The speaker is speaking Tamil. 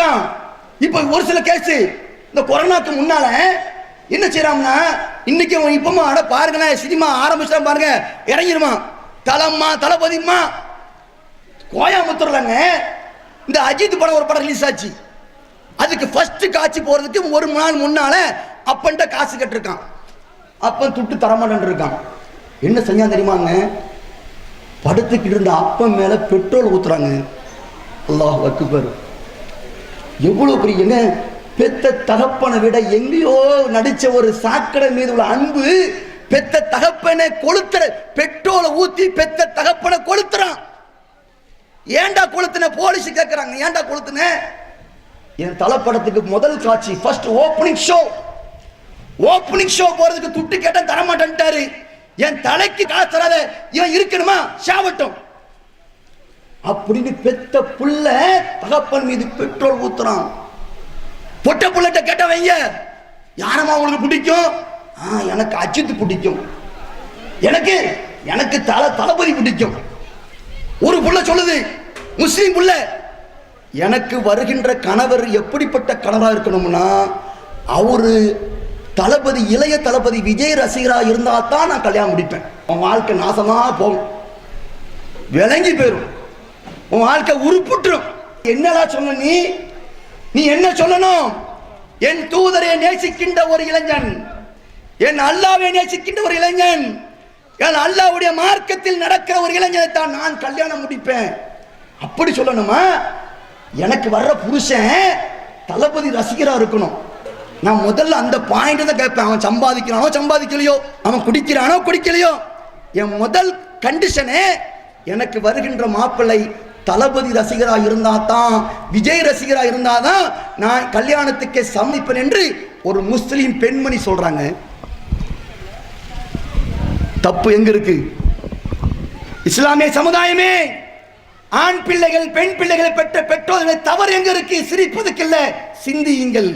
பக்கம். இப்போ ஒரு சில கேஸ் இந்த கொரோனாக்கு முன்னால என்ன செய்யறாம்னா இன்னைக்கு அவன் இப்பமா அட பாருங்களேன் சினிமா ஆரம்பிச்சா பாருங்க இறங்கிருமா தலம்மா தளபதிம்மா. கோயம்புத்தூர்லங்க இந்த அஜித் படம் ஒரு படம் ரிலீஸ் ஆச்சு. அதுக்கு ஃபர்ஸ்ட் காட்சி போறதுக்கு ஒரு நாள் முன்னால அப்பன்ட்ட காசு கட்டிருக்கான். அப்பன் துட்டு தரமாட்டேன் இருக்கான் என்ன செஞ்சான் தெரியுமாங்க? படுத்துக்கிட்டு இருந்த அப்பன் மேல பெட்ரோல் ஊத்துறாங்க. அல்லாஹ் அக்பர். எவ்வளோ பெரிய என்ன? பெத்த தகப்பனை விட எங்கேயோ நடித்த ஒரு சாக்கடை மீது உள்ள அன்பு பெத்த தகப்பனை கொளுத்துற பெட்ரோலை ஊத்தி பெத்த தகப்பனை கொளுத்துறான். ஏன்டா கொளுத்துன? போலீஸ் கேட்கறாங்க ஏன்டா கொளுத்துன? என் தலைப்படத்துக்கு முதல் காட்சி first opening show opening show போறதுக்கு துட்டு கேட்டா தரமாட்டேன்ட்டாரு. என் தலைக்கு காசு தராத இவன் இருக்கணுமா? சாவட்டும். அப்படின்னு பெத்த புள்ள தகப்பன் மீது பெட்ரோல் ஊத்துறான். பொட்ட புள்ளட்ட கேட்ட வைங்க. யாரம்மா உங்களுக்கு பிடிக்கும்? ஆ எனக்கு அஜித் பிடிக்கும். எனக்கு எனக்கு தல தளபதி பிடிக்கும். ஒரு புள்ள சொல்லுது முஸ்லீம் புள்ள எனக்கு வருகின்ற கணவர் எப்படிப்பட்ட கணவராக இருக்கணும்னா அவரு தளபதி இளைய தளபதி விஜய் ரசிகரா இருந்தா தான் நான் கல்யாணம் முடிப்பேன். அவன் வாழ்க்கை நாசமா போகும். விளங்கி போயிடும் உன் வாழ்க்கை உருப்புட்டுரும் என்னடா சொன்ன நீ? நீ என்ன சொல்லணும்? என் தூதரை நேசிக்கின்ற ஒரு இளைஞன். என் அல்லாவை நேசிக்கின்ற ஒரு இளைஞன். என் அல்லாவுடைய மார்க்கத்தில் நடக்கிற ஒரு இளைஞனை தான் நான் கல்யாணம் முடிப்பேன். அப்படி சொல்லணுமா? எனக்கு வர்ற புருஷன் தளபதி ரசிகரா இருக்கணும். நான் முதல்ல அந்த பாயிண்ட் தான் கேட்பேன். அவன் சம்பாதிக்கிறானோ சம்பாதிக்கலையோ? அவன் குடிக்கிறானோ குடிக்கலையோ? என் முதல் கண்டிஷனே எனக்கு வருகின்ற மாப்பிள்ளை தளபதி ரசிகரா இருந்தால் தான் விஜய் ரசிகரா இருந்தால் தான் நான் கல்யாணத்துக்கே சமைப்பேன் என்று ஒரு முஸ்லீம் பெண்மணி சொல்றாங்க. தப்பு எங்க இருக்கு? இஸ்லாமிய சமுதாயமே ஆண் பிள்ளைகள் பெண் பிள்ளைகளை பெற்ற பெற்றோர்களை தவறு எங்க இருக்கு? சிரிப்பதுக்கு இல்ல சிந்தியுங்கள்.